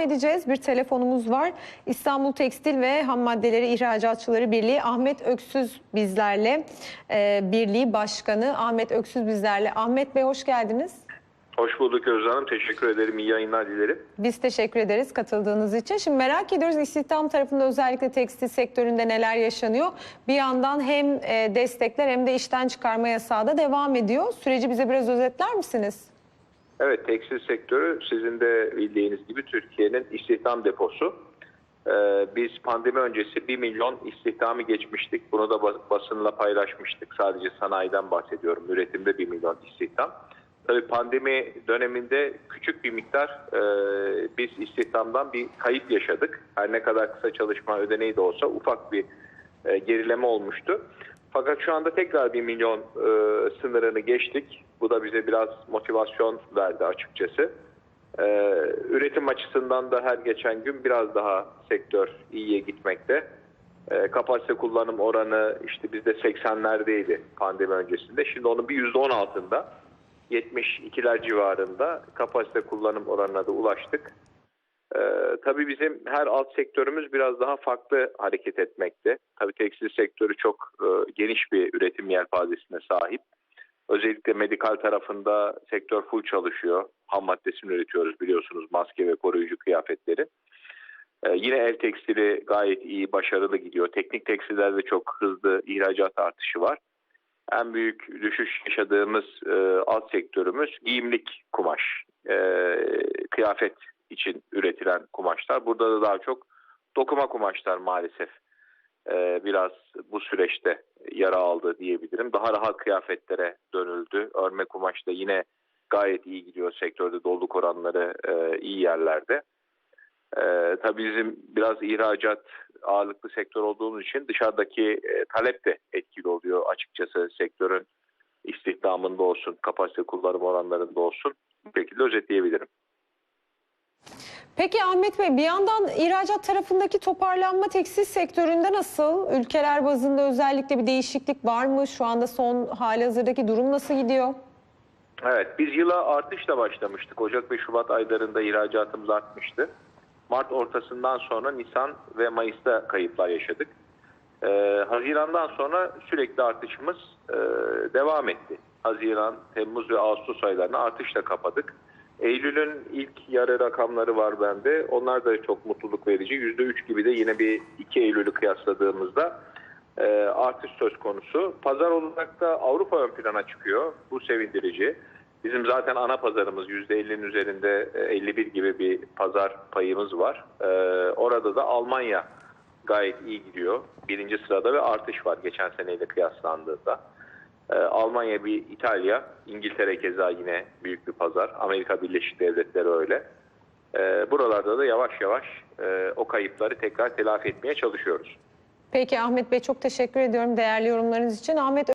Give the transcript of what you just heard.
edeceğiz. Bir telefonumuz var. İstanbul Tekstil ve Ham Maddeleri İhracatçıları Birliği Ahmet Öksüz bizlerle. Ee, Birliği Başkanı Ahmet Öksüz bizlerle. Ahmet Bey hoş geldiniz. Hoş bulduk Özlem Hanım. Teşekkür ederim. İyi yayınlar dilerim. Biz teşekkür ederiz katıldığınız için. Şimdi merak ediyoruz istihdam tarafında özellikle tekstil sektöründe neler yaşanıyor. Bir yandan hem e, destekler hem de işten çıkarma yasağı da devam ediyor. Süreci bize biraz özetler misiniz? Evet, tekstil sektörü sizin de bildiğiniz gibi Türkiye'nin istihdam deposu. Ee, biz pandemi öncesi 1 milyon istihdamı geçmiştik. Bunu da bas- basınla paylaşmıştık. Sadece sanayiden bahsediyorum. Üretimde 1 milyon istihdam. Tabii pandemi döneminde küçük bir miktar e, biz istihdamdan bir kayıp yaşadık. Her ne kadar kısa çalışma ödeneği de olsa ufak bir e, gerileme olmuştu. Fakat şu anda tekrar 1 milyon e, sınırını geçtik. Bu da bize biraz motivasyon verdi açıkçası. E, üretim açısından da her geçen gün biraz daha sektör iyiye gitmekte. E, kapasite kullanım oranı işte bizde 80'lerdeydi pandemi öncesinde. Şimdi onun bir %10 altında. 72'ler civarında kapasite kullanım oranına da ulaştık. Tabii bizim her alt sektörümüz biraz daha farklı hareket etmekte. Tabii tekstil sektörü çok e, geniş bir üretim yelpazesine sahip. Özellikle medikal tarafında sektör full çalışıyor. Ham maddesini üretiyoruz biliyorsunuz maske ve koruyucu kıyafetleri. Ee, yine el tekstili gayet iyi, başarılı gidiyor. Teknik tekstillerde çok hızlı ihracat artışı var. En büyük düşüş yaşadığımız e, alt sektörümüz giyimlik kumaş. E, kıyafet için üretilen kumaşlar. Burada da daha çok dokuma kumaşlar maalesef e, biraz bu süreçte yara aldı diyebilirim. Daha rahat kıyafetlere dönüldü. Örme kumaş da yine gayet iyi gidiyor sektörde. Doluluk oranları e, iyi yerlerde. E, tabii bizim biraz ihracat ağırlıklı sektör olduğumuz için dışarıdaki e, talep de etkili oluyor açıkçası sektörün istihdamında olsun, kapasite kullanım oranlarında olsun. Bu şekilde özetleyebilirim. Peki Ahmet Bey bir yandan ihracat tarafındaki toparlanma tekstil sektöründe nasıl? Ülkeler bazında özellikle bir değişiklik var mı? Şu anda son hali hazırdaki durum nasıl gidiyor? Evet, biz yıla artışla başlamıştık. Ocak ve Şubat aylarında ihracatımız artmıştı. Mart ortasından sonra Nisan ve Mayıs'ta kayıplar yaşadık. Ee, Haziran'dan sonra sürekli artışımız e, devam etti. Haziran, Temmuz ve Ağustos aylarını artışla kapadık. Eylül'ün ilk yarı rakamları var bende. Onlar da çok mutluluk verici. %3 gibi de yine bir 2 Eylül'ü kıyasladığımızda e, artış söz konusu. Pazar olarak da Avrupa ön plana çıkıyor. Bu sevindirici. Bizim zaten ana pazarımız %50'nin üzerinde e, 51 gibi bir pazar payımız var. E, orada da Almanya gayet iyi gidiyor. Birinci sırada ve artış var geçen seneyle kıyaslandığında. E, Almanya bir İtalya, İngiltere keza yine büyük bir pazar. Amerika Birleşik Devletleri öyle. E, buralarda da yavaş yavaş e, o kayıpları tekrar telafi etmeye çalışıyoruz. Peki Ahmet Bey çok teşekkür ediyorum değerli yorumlarınız için. Ahmet